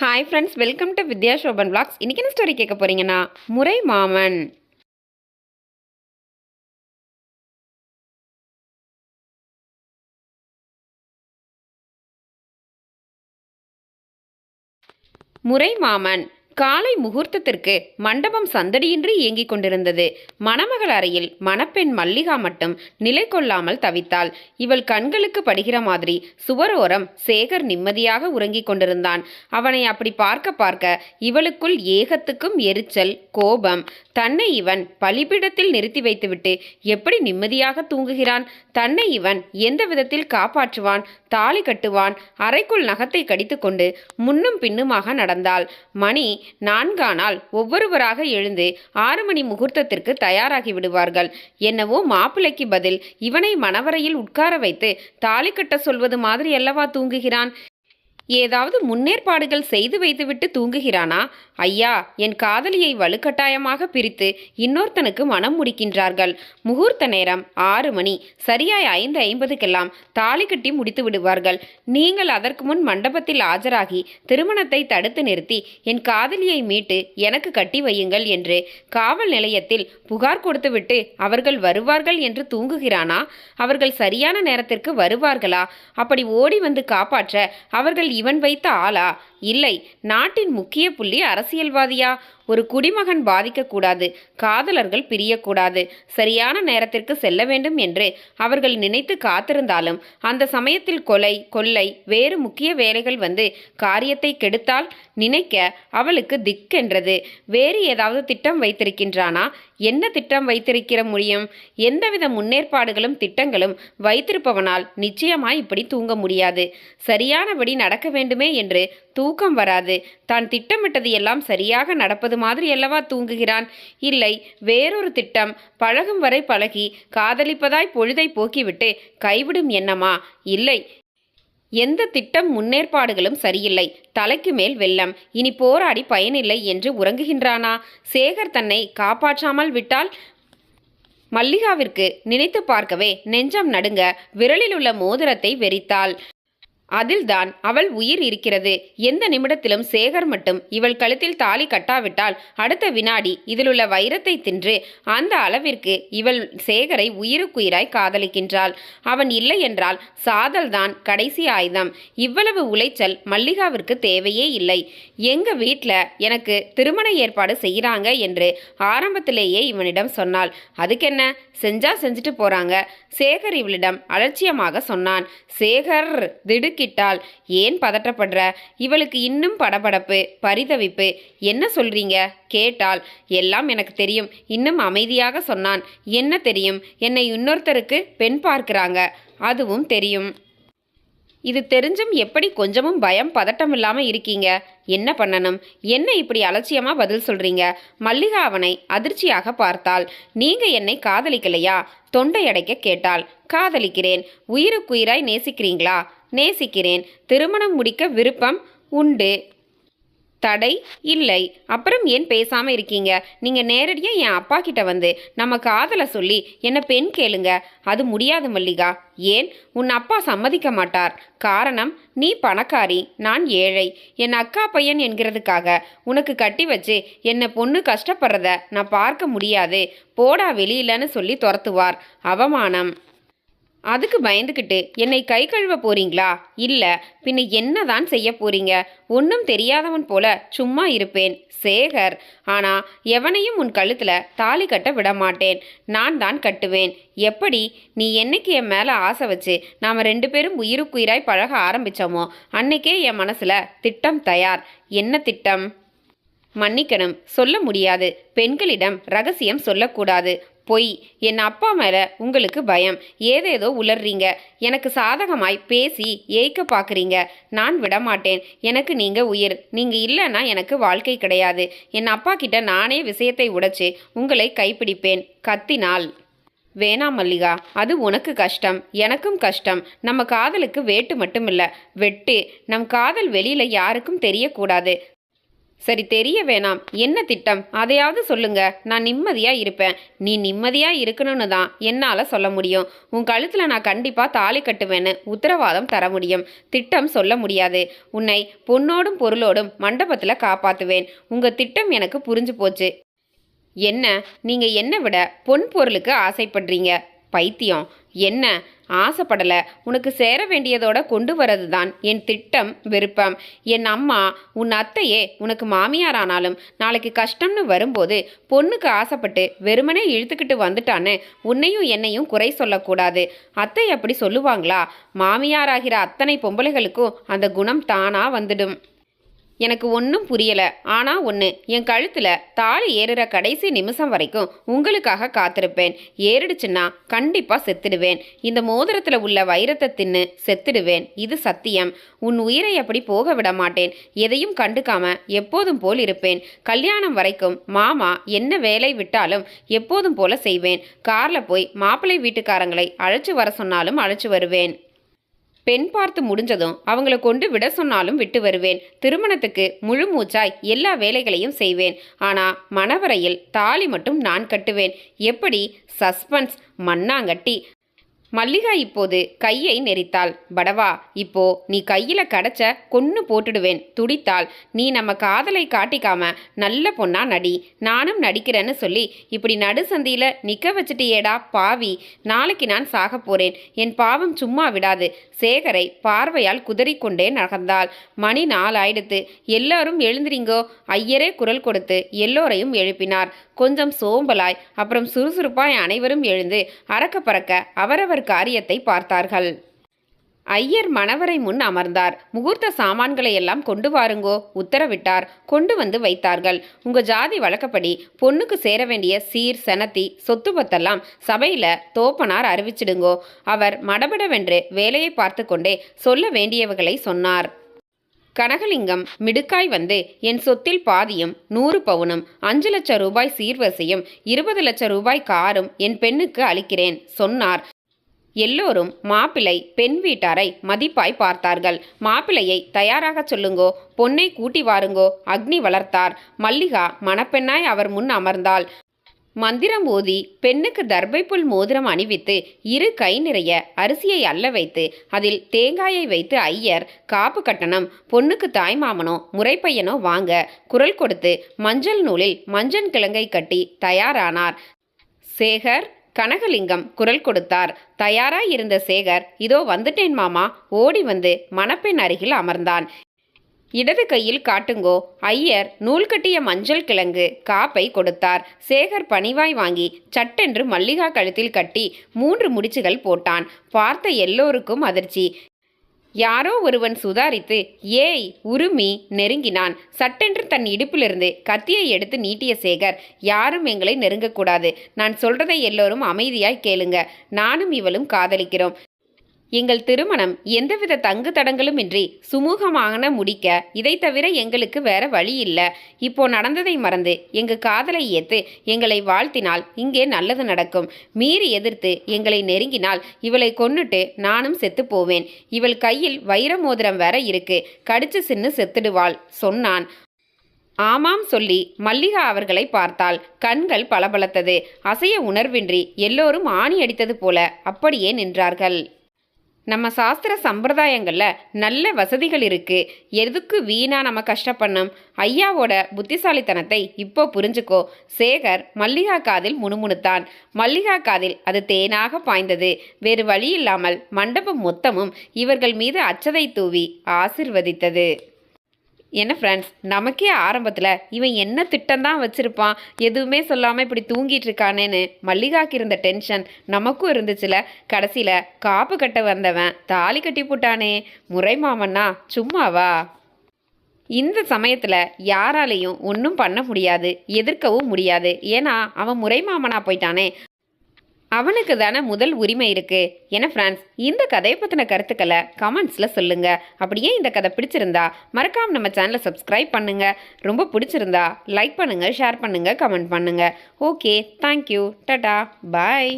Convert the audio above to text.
Hi friends welcome to Vidya Shoban vlogs இன்றைக்கி என்ன story கேட்க போகிறீங்கன்னா முறை மாமன். முறை மாமன். காலை முகூர்த்தத்திற்கு மண்டபம் சந்தடியின்றி இயங்கிக் கொண்டிருந்தது. மணமகள் அறையில் மணப்பெண் மல்லிகா மட்டும் நிலை கொள்ளாமல் தவித்தாள். இவள் கண்களுக்கு படுகிற மாதிரி சுவரோரம் சேகர் நிம்மதியாக உறங்கிக் கொண்டிருந்தான். அவனை அப்படி பார்க்க பார்க்க இவளுக்குள் ஏகத்துக்கும் எரிச்சல் கோபம். தன்னை இவன் பலிபீடத்தில் நிறுத்தி வைத்துவிட்டு எப்படி நிம்மதியாக தூங்குகிறான்? தன்னை இவன் எந்த விதத்தில் காப்பாற்றுவான்? தாலி கட்டுவான்? அறைக்குள் நகத்தை கடித்துக்கொண்டு முன்னும் பின்னுமாக நடந்தாள். மணி நான்கானால் ஒவ்வொருவராக எழுந்து ஆறு மணி முகூர்த்தத்திற்கு தயாராகி விடுவார்கள். என்னவோ மாப்பிள்ளைக்கு பதில் இவனை மணவரையில் உட்கார வைத்து தாலி கட்ட சொல்வது மாதிரி அல்லவா தூங்குகிறான்? ஏதாவது முன்னேற்பாடுகள் செய்து வைத்துவிட்டு தூங்குகிறானா? ஐயா என் காதலியை வலுக்கட்டாயமாக பிரித்து இன்னொருத்தனுக்கு மனம் முடிக்கின்றார்கள். முகூர்த்த நேரம் ஆறு மணி. சரியாய் ஐந்து ஐம்பதுக்கெல்லாம் தாலி கட்டி முடித்து விடுவார்கள். நீங்கள் அதற்கு முன் மண்டபத்தில் ஆஜராகி திருமணத்தை தடுத்து நிறுத்தி என் காதலியை மீட்டு எனக்கு கட்டி வையுங்கள் என்று காவல் நிலையத்தில் புகார் கொடுத்துவிட்டு அவர்கள் வருவார்கள் என்று தூங்குகிறானா? அவர்கள் சரியான நேரத்திற்கு வருவார்களா? அப்படி ஓடி வந்து காப்பாற்ற அவர்கள் இவன் வைத்த ஆளா இல்லை நாட்டின் முக்கிய புள்ளி அரசியல்வாதியா? ஒரு குடிமகன் பாதிக்கக்கூடாது காதலர்கள் பிரியக்கூடாது சரியான நேரத்திற்கு செல்ல வேண்டும் என்று அவர்கள் நினைத்து காத்திருந்தாலும் அந்த சமயத்தில் கொலை கொள்ளை வேறு முக்கிய வேலைகள் வந்து காரியத்தை கெடுத்தால் நினைக்க அவளுக்கு திக்கென்றது. வேறு ஏதாவது திட்டம் வைத்திருக்கின்றானா? என்ன திட்டம் வைத்திருக்கிற முடியும்? எந்தவித முன்னேற்பாடுகளும் திட்டங்களும் வைத்திருப்பவனால் நிச்சயமாய் இப்படி தூங்க முடியாது. சரியானபடி நடக்க வேண்டுமே என்று தூக்கம் வராது. தான் திட்டமிட்டது எல்லாம் சரியாக நடப்பது மாதிரி அல்லவா தூங்குகிறான்? இல்லை வேறொரு திட்டம் பழகும் வரை பழகி காதலிப்பதாய் பொழுதை போக்கிவிட்டு கைவிடும் எண்ணமா? இல்லை. எந்த திட்டம் முன்னேற்பாடுகளும் சரியில்லை. தலைக்கு மேல் வெள்ளம். இனி போராடி பயனில்லை என்று உறங்குகின்றானா? சேகர் தன்னை காப்பாற்றாமல் விட்டால்? மல்லிகாவிற்கு நினைத்து பார்க்கவே நெஞ்சம் நடுங்க விரலில் உள்ள மோதிரத்தை வெறித்தாள். அதில்தான் அவள் உயிர் இருக்கிறது. எந்த நிமிடத்திலும் சேகர் மட்டும் இவள் கழுத்தில் தாலி கட்டாவிட்டால் அடுத்த வினாடி இதிலுள்ள வைரத்தை தின்று அந்த அளவிற்கு இவள் சேகரை உயிருக்குயிராய் காதலிக்கின்றாள். அவன் இல்லை என்றால் சாதல்தான் கடைசி ஆயுதம். இவ்வளவு உளைச்சல் மல்லிகாவிற்கு தேவையே இல்லை. எங்க வீட்டில் எனக்கு திருமண ஏற்பாடு செய்கிறாங்க என்று ஆரம்பத்திலேயே இவனிடம் சொன்னாள். அதுக்கென்ன? செஞ்சா செஞ்சுட்டு போறாங்க. சேகர் இவளிடம் அலட்சியமாக சொன்னான். சேகர் திடுக்கிட்டாள் ஏன் பதட்டப்படுற இவளுக்கு இன்னும் படபடப்பு பரிதவிப்பு. என்ன சொல்றீங்க? கேட்டாள் எல்லாம் எனக்கு தெரியும். இன்னும் அமைதியாக சொன்னான். என்ன தெரியும்? என்னை இன்னொருத்தருக்கு பெண் பார்க்கிறாங்க. அதுவும் தெரியும். இது தெரிஞ்சும் எப்படி கொஞ்சமும் பயம் பதட்டம் இல்லாமல் இருக்கீங்க? என்ன பண்ணணும்? என்ன இப்படி அலட்சியமாக பதில் சொல்கிறீங்க மல்லிகா அவனை அதிர்ச்சியாக பார்த்தாள். நீங்கள் என்னை காதலிக்கலையா? தொண்டை அடைக்க கேட்டாள். காதலிக்கிறேன். உயிருக்குயிராய் நேசிக்கிறீங்களா? நேசிக்கிறேன். திருமணம் முடிக்க விருப்பம் உண்டு. தடை இல்லை. அப்புறம் ஏன் பேசாமல் இருக்கீங்க? நீங்கள் நேரடியாக என் அப்பா கிட்ட வந்து நம்ம காதலை சொல்லி என்ன பெண் கேளுங்க. அது முடியாது மல்லிகா. ஏன்? உன் அப்பா சம்மதிக்க மாட்டார். காரணம் நீ பணக்காரி நான் ஏழை. என் அக்கா பையன் என்கிறதுக்காக உனக்கு கட்டி வச்சு என்னை பொண்ணு கஷ்டப்படுறத நான் பார்க்க முடியாது. போடா வெளியிலன்னு சொல்லி துரத்துவார். அவமானம். அதுக்கு பயந்துக்கிட்டு என்னை கை கழுவ போறீங்களா? இல்லை. பின்ன என்னதான் செய்ய போறீங்க? ஒன்றும் தெரியாதவன் போல சும்மா இருப்பேன். சேகர். ஆனா எவனையும் உன் கழுத்துல தாலி கட்ட விட மாட்டேன் நான் தான் கட்டுவேன். எப்படி? நீ என்னைக்கு என் மேலே ஆசை வச்சு நாம் ரெண்டு பேரும் உயிருக்குயிராய் பழக ஆரம்பிச்சோமோ அன்னைக்கே என் மனசுல திட்டம் தயார். என்ன திட்டம்? மன்னிக்கணும். சொல்ல முடியாது. பெண்களிடம் ரகசியம் சொல்லக்கூடாது. பொய். என் அப்பா மேலே உங்களுக்கு பயம். ஏதேதோ உளர்றீங்க. எனக்கு சாதகமாய் பேசி ஏய்க்க பார்க்குறீங்க நான் விடமாட்டேன். எனக்கு நீங்கள் உயிர். நீங்கள் இல்லைன்னா எனக்கு வாழ்க்கை கிடையாது. என் அப்பா கிட்ட நானே விஷயத்தை உடைச்சு உங்களை கைப்பிடிப்பேன். கத்தினால். வேணாம் மல்லிகா. அது உனக்கு கஷ்டம். எனக்கும் கஷ்டம். நம்ம காதலுக்கு வேட்டு மட்டுமில்ல. வெட்டு. நம் காதல் வெளியில யாருக்கும் தெரியக்கூடாது. சரி தெரிய வேணாம். என்ன திட்டம்? அதையாவது சொல்லுங்க. நான் நிம்மதியா இருப்பேன். நீ நிம்மதியா இருக்கணும்னு தான் என்னால சொல்ல முடியும். உன் கழுத்துல நான் கண்டிப்பா தாலி கட்டுவேன்னு உத்தரவாதம் தர முடியும். திட்டம் சொல்ல முடியாது. உன்னை பொன்னோடும் பொருளோடும் மண்டபத்துல காப்பாத்துவேன். உங்க திட்டம் எனக்கு புரிஞ்சு போச்சு. என்ன? நீங்க என்ன விட பொன் பொருளுக்கு ஆசைப்படுறீங்க. பைத்தியம். என்ன? ஆசைப்படல. உனக்கு சேர வேண்டியதோட கொண்டு வரது தான் என் திட்டம் விருப்பம். என் அம்மா உன் அத்தையே உனக்கு மாமியாரானாலும் நாளைக்கு கஷ்டம்னு வரும்போது பொண்ணுக்கு ஆசைப்பட்டு வெறுமனே இழுத்துக்கிட்டு வந்துட்டான்னு உன்னையும் என்னையும் குறை சொல்லக்கூடாது. அத்தை அப்படி சொல்லுவாங்களா? மாமியாராகிற அத்தனை பொம்பளைகளுக்கும் அந்த குணம் தானா வந்துடும். எனக்கு ஒன்றும் புரியல. ஆனா ஒன்று என் கழுத்தில் தாலி ஏறுற கடைசி நிமிஷம் வரைக்கும் உங்களுக்காக காத்திருப்பேன். ஏறிடுச்சுன்னா கண்டிப்பாக செத்துடுவேன். இந்த மோதிரத்தில் உள்ள வைரத்தை தின்னு செத்துடுவேன். இது சத்தியம். உன் உயிரை அப்படி போக விட மாட்டேன். எதையும் கண்டுக்காம எப்போதும் போல் இருப்பேன். கல்யாணம் வரைக்கும் மாமா என்ன வேலை விட்டாலும் எப்போதும் போல செய்வேன். காரில் போய் மாப்பிள்ளை வீட்டுக்காரங்களை அழைச்சு வர சொன்னாலும் அழைச்சு வருவேன். பெண் பார்த்து முடிஞ்சதும் அவங்கள கொண்டு விட சொன்னாலும் விட்டு வருவேன். திருமணத்துக்கு முழு மூச்சாய் எல்லா வேலைகளையும் செய்வேன். ஆனா மணவரையில் தாலி மட்டும் நான் கட்டுவேன். எப்படி? சஸ்பென்ஸ் மண்ணாங்கட்டி மல்லிகா இப்போது கையை நெரித்தாள். படவா இப்போ நீ கையில கடச்ச கொன்னு போட்டுடுவேன். துடித்தாள். நீ நம்ம காதலை காட்டிக்காம நல்ல பொண்ணா நடி. நானும் நடிக்கிறேன்னு சொல்லி இப்படி நடுசந்தியில நிக்க வச்சுட்டியேடா பாவி. நாளைக்கு நான் சாக போறேன். என் பாவம் சும்மா விடாது. சேகரை பார்வையால் குதறிக்கொண்டே நகர்ந்தாள். மணி நாலாயிடுத்து. எல்லாரும் எழுந்திரிங்கோ. ஐயரே குரல் கொடுத்து. எல்லோரையும் எழுப்பினார். கொஞ்சம் சோம்பலாய் அப்புறம் சுறுசுறுப்பாய் அனைவரும் எழுந்து அறக்க பறக்க அவரவர் காரியத்தை பார்த்தார்கள். ஐயர் மணவரை முன் அமர்ந்தார். முகூர்த்த சாமான்களை எல்லாம் கொண்டு வாருங்கோ உத்தரவிட்டார். கொண்டு வந்து வைத்தார்கள். உங்க ஜாதி வழக்கப்படி பொண்ணுக்கு சேர வேண்டிய சீர் செனத்தி சொத்து பத்தெல்லாம் சபையில தோப்பனார் அறிவிச்சிடுங்கோ. அவர் மடபடவென்று வேலையை பார்த்து கொண்டே சொல்ல வேண்டியவர்களை சொன்னார். கனகலிங்கம் மிடுக்காய் வந்து என் சொத்தில் பாதியும் நூறு பவுனும் அஞ்சு லட்சம் ரூபாய் சீர்வரிசையும் இருபது லட்சம் ரூபாய் காரும் என் பெண்ணுக்கு அளிக்கிறேன் சொன்னார். எல்லோரும் மாப்பிள்ளை பெண் வீட்டாரை மதிப்பாய் பார்த்தார்கள். மாப்பிள்ளையை தயாராகச் சொல்லுங்கோ பொன்னை கூட்டி வாருங்கோ அக்னி வளர்த்தார். மல்லிகா மணப்பெண்ணாய் அவர் முன் அமர்ந்தாள். மந்திரம் ஓதி பெண்ணுக்கு தர்பைப்புல் மோதிரம் அணிவித்து இரு கை நிறைய அரிசியை அல்ல வைத்து அதில் தேங்காயை வைத்து ஐயர் காப்பு கட்டணம் பொண்ணுக்கு தாய்மாமனோ முறைப்பையனோ வாங்க குரல் கொடுத்து மஞ்சள் நூலில் மஞ்சள் கிழங்கை கட்டி தயாரானார். சேகர் கனகலிங்கம் குரல் கொடுத்தார். தயாராய் இருந்த சேகர் இதோ வந்துட்டேன் மாமா ஓடி வந்து மணப்பெண் அருகில் அமர்ந்தான். இடது கையில் காட்டுங்கோ. ஐயர் நூல் கட்டிய மஞ்சள் கிழங்கு காப்பை கொடுத்தார். சேகர் பணிவாய் வாங்கி சட்டென்று மல்லிகா கழுத்தில் கட்டி மூன்று முடிச்சுகள் போட்டான். பார்த்த எல்லோருக்கும் அதிர்ச்சி. யாரோ ஒருவன் சுதாரித்து ஏய் உருமி நெருங்கினான். சட்டென்று தன் இடுப்பிலிருந்து கத்தியை எடுத்து நீட்டிய சேகர் யாரும் எங்களை நெருங்கக்கூடாது. நான் சொல்றதை எல்லோரும் அமைதியாய் கேளுங்க. நானும் இவளும் காதலிக்கிறோம். எங்கள் திருமணம் எந்தவித தங்கு தடங்களுமின்றி சுமூகமான முடிக்க இதை தவிர எங்களுக்கு வேற வழி இல்லை. இப்போ நடந்ததை மறந்து எங்க காதலை ஏத்து எங்களை வாழ்த்தினால் இங்கே நல்லது நடக்கும். மீறி எதிர்த்து எங்களை நெருங்கினால் இவளை கொன்னுட்டு நானும் செத்து போவேன். இவள் கையில் வைர மோதிரம் வேற இருக்கு. கடிச்சு சின்னு செத்துடுவாள் சொன்னான். ஆமாம் சொல்லி மல்லிகா அவர்களை பார்த்தாள். கண்கள் பளபளத்தது. அசைய உணர்வின்றி எல்லோரும் ஆணி அடித்தது போல அப்படியே நின்றார்கள். நம்ம சாஸ்திர சம்பிரதாயங்களில் நல்ல வசதிகள் இருக்குது எதுக்கு வீணாக நம்ம கஷ்டப்படணும்? ஐயாவோட புத்திசாலித்தனத்தை இப்போ புரிஞ்சுக்கோ. சேகர் மல்லிகா காதில் முணுமுணுத்தான். மல்லிகா காதில் அது தேனாக பாய்ந்தது. வேறு வழியில்லாமல் மண்டபம் மொத்தமும் இவர்கள் மீது அச்சதை தூவி ஆசிர்வதித்தது. என்ன ஃப்ரெண்ட்ஸ் நமக்கே ஆரம்பத்தில் இவன் என்ன திட்டம் தான் வச்சுருப்பான் எதுவுமே சொல்லாமல் இப்படி தூங்கிட்டு இருக்கானேன்னு மல்லிகாக்கு இருந்த டென்ஷன் நமக்கும் இருந்துச்சுல. கடைசியில் காப்பு கட்ட வந்தவன் தாலி கட்டி போட்டானே. முறை மாமன்னா சும்மாவா? இந்த சமயத்தில் யாராலையும் ஒன்றும் பண்ண முடியாது எதிர்க்கவும் முடியாது. ஏன்னா அவன் முறை மாமனா போயிட்டானே. அவனுக்கு தானே முதல் உரிமை இருக்கு. என ஃப்ரான்ஸ் இந்த கதையை பற்றின கருத்துக்களை கமெண்ட்ஸில் சொல்லுங்க. அப்படியே இந்த கதை பிடிச்சிருந்தா மறக்காம நம்ம சேனலை சப்ஸ்கிரைப் பண்ணுங்க. ரொம்ப பிடிச்சிருந்தா லைக் பண்ணுங்க ஷேர் பண்ணுங்க கமெண்ட் பண்ணுங்க. ஓகே தேங்க்யூ டட்டா பாய்